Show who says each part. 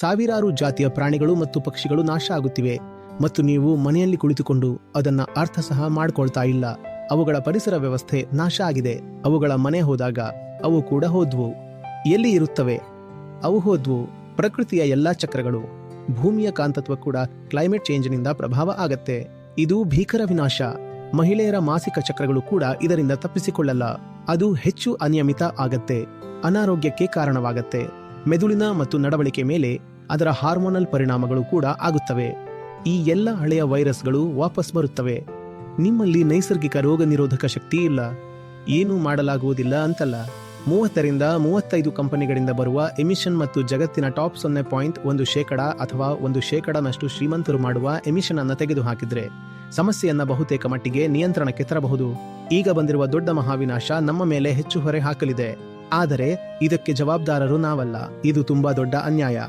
Speaker 1: ಸಾವಿರಾರು ಜಾತಿಯ ಪ್ರಾಣಿಗಳು ಮತ್ತು ಪಕ್ಷಿಗಳು ನಾಶ ಆಗುತ್ತಿವೆ ಮತ್ತು ನೀವು ಮನೆಯಲ್ಲಿ ಕುಳಿತುಕೊಂಡು ಅದನ್ನ ಅರ್ಥ ಸಹ ಮಾಡ್ಕೊಳ್ತಾ ಇಲ್ಲ. ಅವುಗಳ ಪರಿಸರ ವ್ಯವಸ್ಥೆ ನಾಶ ಆಗಿದೆ. ಅವುಗಳ ಮನೆ ಹೋದಾಗ ಅವು ಕೂಡ ಹೋದ್ವು. ಎಲ್ಲಿ ಇರುತ್ತವೆ? ಅವು ಹೋದ್ವು. ಪ್ರಕೃತಿಯ ಎಲ್ಲಾ ಚಕ್ರಗಳು. ಭೂಮಿಯ ಕಾಂತತ್ವ ಕೂಡ ಕ್ಲೈಮೇಟ್ ಚೇಂಜ್ನಿಂದ ಪ್ರಭಾವ ಆಗತ್ತೆ. ಇದು ಭೀಕರ ವಿನಾಶ. ಮಹಿಳೆಯರ ಮಾಸಿಕ ಚಕ್ರಗಳು ಕೂಡ ಇದರಿಂದ ತಪ್ಪಿಸಿಕೊಳ್ಳಲ್ಲ. ಅದು ಹೆಚ್ಚು ಅನಿಯಮಿತ ಆಗತ್ತೆ. ಅನಾರೋಗ್ಯಕ್ಕೆ ಕಾರಣವಾಗತ್ತೆ. ಮೆದುಳಿನ ಮತ್ತು ನಡವಳಿಕೆ ಮೇಲೆ ಅದರ ಹಾರ್ಮೋನಲ್ ಪರಿಣಾಮಗಳು ಕೂಡ ಆಗುತ್ತವೆ. ಈ ಎಲ್ಲ ಹಳೆಯ ವೈರಸ್ಗಳು ವಾಪಸ್ ಬರುತ್ತವೆ. ನಿಮ್ಮಲ್ಲಿ ನೈಸರ್ಗಿಕ ರೋಗ ನಿರೋಧಕ ಶಕ್ತಿ ಇಲ್ಲ. ಏನೂ ಮಾಡಲಾಗುವುದಿಲ್ಲ ಅಂತಲ್ಲ. ಮೂವತ್ತರಿಂದ ಮೂವತ್ತೈದು ಕಂಪನಿಗಳಿಂದ ಬರುವ ಎಮಿಷನ್ ಮತ್ತು ಜಗತ್ತಿನ ಟಾಪ್ ಸೊನ್ನೆ ಪಾಯಿಂಟ್ ಒಂದು ಶೇಕಡ ಅಥವಾ ಒಂದು ಶೇಕಡನಷ್ಟು ಶ್ರೀಮಂತರು ಮಾಡುವ ಎಮಿಷನ್ ಅನ್ನು ತೆಗೆದುಹಾಕಿದ್ರೆ ಸಮಸ್ಯೆಯನ್ನ ಬಹುತೇಕ ಮಟ್ಟಿಗೆ ನಿಯಂತ್ರಣಕ್ಕೆ ತರಬಹುದು. ಈಗ ಬಂದಿರುವ ದೊಡ್ಡ ಮಹಾವಿನಾಶ ನಮ್ಮ ಮೇಲೆ ಹೆಚ್ಚು ಹೊರೆ ಹಾಕಲಿದೆ. ಆದರೆ ಇದಕ್ಕೆ ಜವಾಬ್ದಾರರು ನಾವಲ್ಲ. ಇದು ತುಂಬಾ ದೊಡ್ಡ ಅನ್ಯಾಯ.